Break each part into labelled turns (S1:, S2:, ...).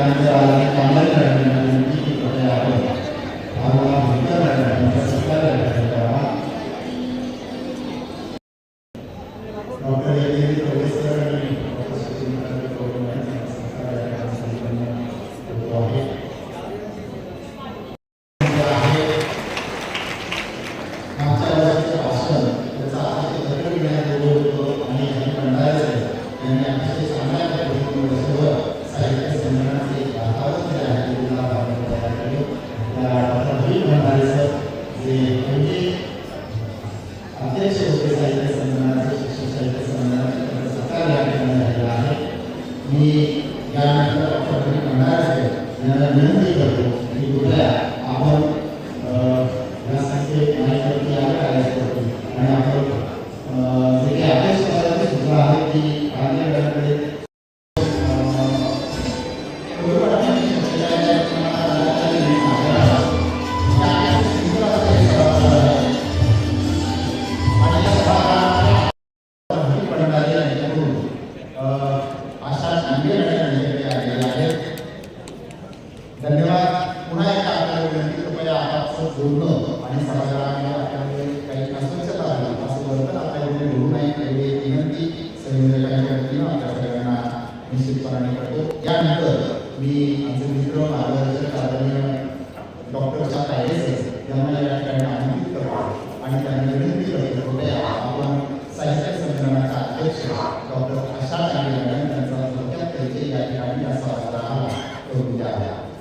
S1: அந்த தமிழ் सर विनंती करतो की कृपया आपण अं, यासाठी आणि आपण जे काही अभ्यास करायचे आहे की गांधी धन्यवाद. पुन्हा एकदा आपल्याला विनंती कृपया आपापसात जोडणं आणि समाजाला आपल्याकडे काही अस्वच्छता आहे. असं वर्तन आपल्याकडे घडू नये एवढी विनंती संयोजकांच्या वतीनं आपल्या सगळ्यांना निश्चितपणाने करतो. यानंतर मी आमचे मित्र मार्गदर्शक आदरणीय डॉक्टर कायदेसर यांना या ठिकाणी आमंत्रित करतो आणि त्यांनी विनंती करतो कृपया आपण साहित्य संमेलनाचा अध्यक्ष डॉक्टर आशा चांगले मॅडम यांचा थोडक्यात परिचय या ठिकाणी असा सभागृहाला करून द्यावा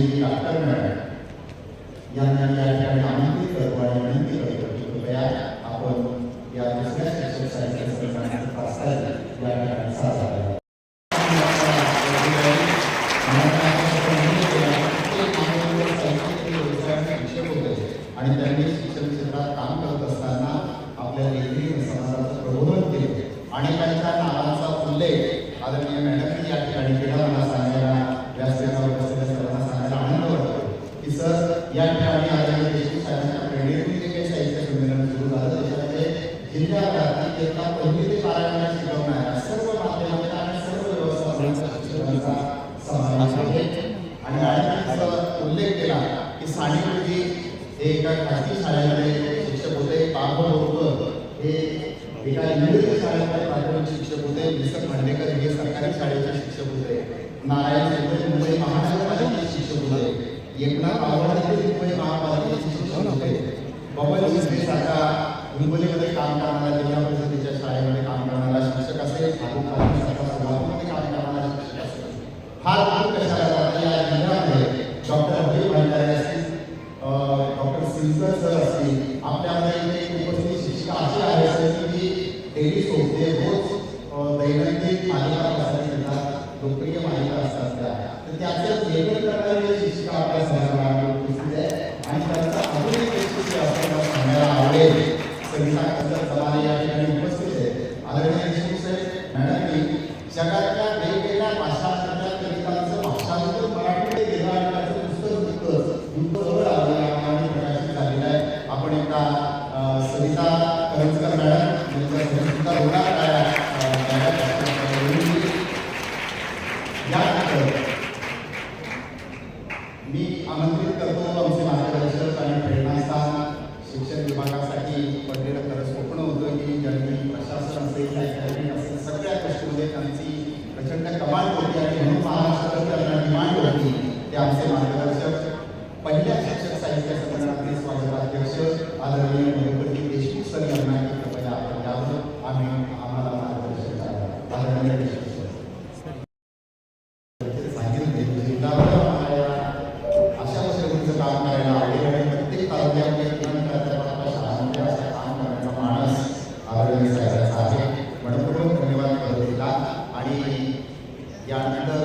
S1: आदरणीय डॉक्टर मॅडम यांना या ठिकाणी आमंत्रित करतो आणि विनंती करतो की कृपया आपण या दुसऱ्या शिक्षक साहित्य या ठिकाणी आणि त्यांनी शिक्षण क्षेत्रात काम करत असताना आपल्या लेखणी समाजाचं प्रबोधन केले अनेकांच्या नावांचा उल्लेख आदरणीय मॅडमनी या ठिकाणी केला मला सांगायला व्यासपीठावर जिल्ह्याभरातील इयत्ता पहिली ते बारावीला शिकवणाऱ्या सर्व माध्यमांच्या आणि सर्व व्यवस्थापनाच्या शिक्षकांचा समावेश आहे. आणि आणखीचा उल्लेख केला की साने गुरुजी हे एका खाजगी शाळेमध्ये शिक्षक होते बाबा बोरकर हे एका इंग्रजी शाळेमध्ये प्राथमिक शिक्षक होते विसक खांडेकर हे सरकारी शाळेचे शिक्षक होते. नारायण मुंबई महानगरपालिकेचे शिक्षक होते. एकनाथ आव्हाड मुंबई महापालिकेचे शिक्षक होते. मिस्त्री सारखा हिंगोलीमध्ये काम करणारा जिल्हा फार खूप कशाला जातात या जिल्ह्यामध्ये डॉक्टर अभय भंडारे असतील डॉक्टर सिंगर सर असतील आपल्यामध्ये इथे उपस्थित शिक्षिका अशी आहे सर की जी डेली सोडते रोज अं, दैनंदिन मालिका प्रसारित करतात लोकप्रिय मालिका असतात त्या तर त्याचं लेखन मी आमंत्रित करतो आमचे मार्गदर्शक आणि प्रेरणास्थान शिक्षण विभागासाठी पडलेलं स्वप्न होतं की ज्यांनी प्रशासन असेल असेल सगळ्या गोष्टीमध्ये त्यांची प्रचंड कमाल काम करायला आले आणि प्रत्येक तालुक्यातल्या तीन साहेबांचा आहे. म्हणून धन्यवाद करत होता आणि यानंतर